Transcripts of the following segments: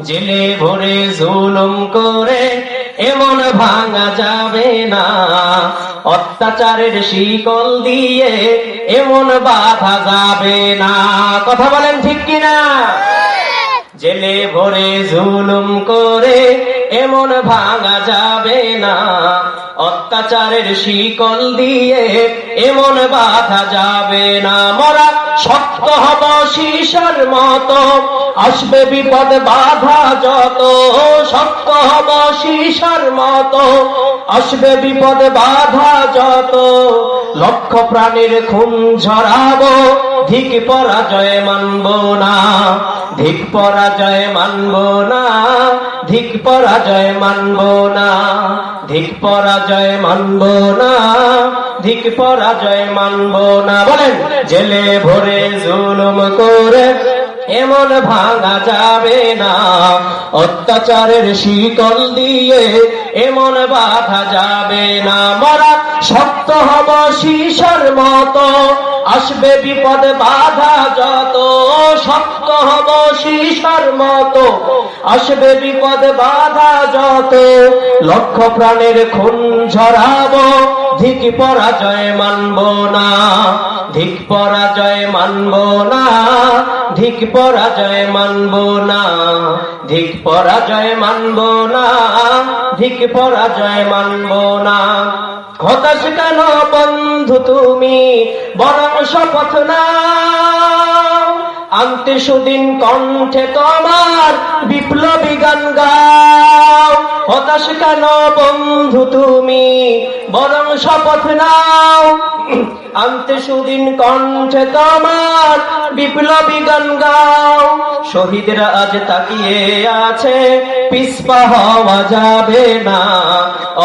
জেলে ভরে জুলুম করে এমন ভাঙা যাবে না। অত্যাচারের শিকল দিয়ে এমন বাধা যাবে না। কথা বলেন ঠিক কিনা? জেলে ভরে জুলুম করে এমন ভাঙা যাবে না। অত্যাচারের শিকল দিয়ে এমন বাধা যাবে না। মরা শক্ত হব শিশর মতো। আসবে বিপদ বাধা যত শক্ত হব শিশর মতো। আসবে বিপদ বাধা যত, লক্ষ প্রাণীর খুন ঝরাবো, ধিক পরাজয় মানব না, ধিক পরাজয় মানব না, ধিক পরাজয় মানব না, ধিক পরাজয় মানব না, ধিক পরাজয় মানব না। বলেন, জেলে ভরে জুলুম করে এমন ভাঙা যাবে না। অত্যাচারের শিকল দিয়ে এমন বাধা যাবে না। মরা শক্ত হব শিশর মতো, আসবে বিপদ বাধা যত। শক্ত হব শিশর মতো, আসবে বিপদ বাধা যত। লক্ষ প্রাণের খুন ঝরাবো, ধিক পরাজয় মানব না। ধিক পরাজয় মানব না। ধিক পরাজয় মানব না, ধিক পরাজয় মানব না, ধিক পরাজয় মানব না। হতাশ কেন বন্ধু তুমি? বরং শপথ না আনতে সুদিন কণ্ঠে তোমার বিপ্লবী গান গাও। হতাশ কেন বন্ধু তুমি? বরং শপথ নাও। আনতে সুদিন কণ্ঠে তোমার বিপ্লবী গান গাও। শহীদরা আজ তাকিয়ে আছে, পিসপা হওয়া যাবে না।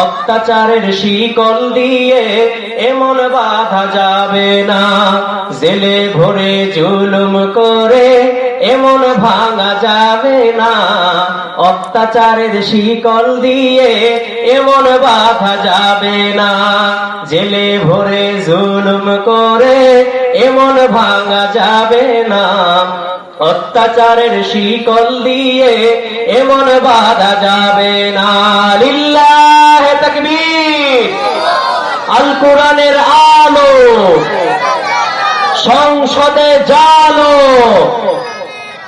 অত্যাচারের শিকল দিয়ে এমন বাধা যাবে না। জেলে ভরে জুলুম করে এমন ভাঙা যাবে না। অত্যাচারের শিকল দিয়ে এমন বাধা যাবে না। জেলে ভরে জুলুম করে এমন ভাঙা যাবে না। অত্যাচারের শিকল দিয়ে এমন বাধা যাবে না। লিল্লাহ আল কোরআনের আলো। সংসদে জালো।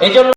এজন্য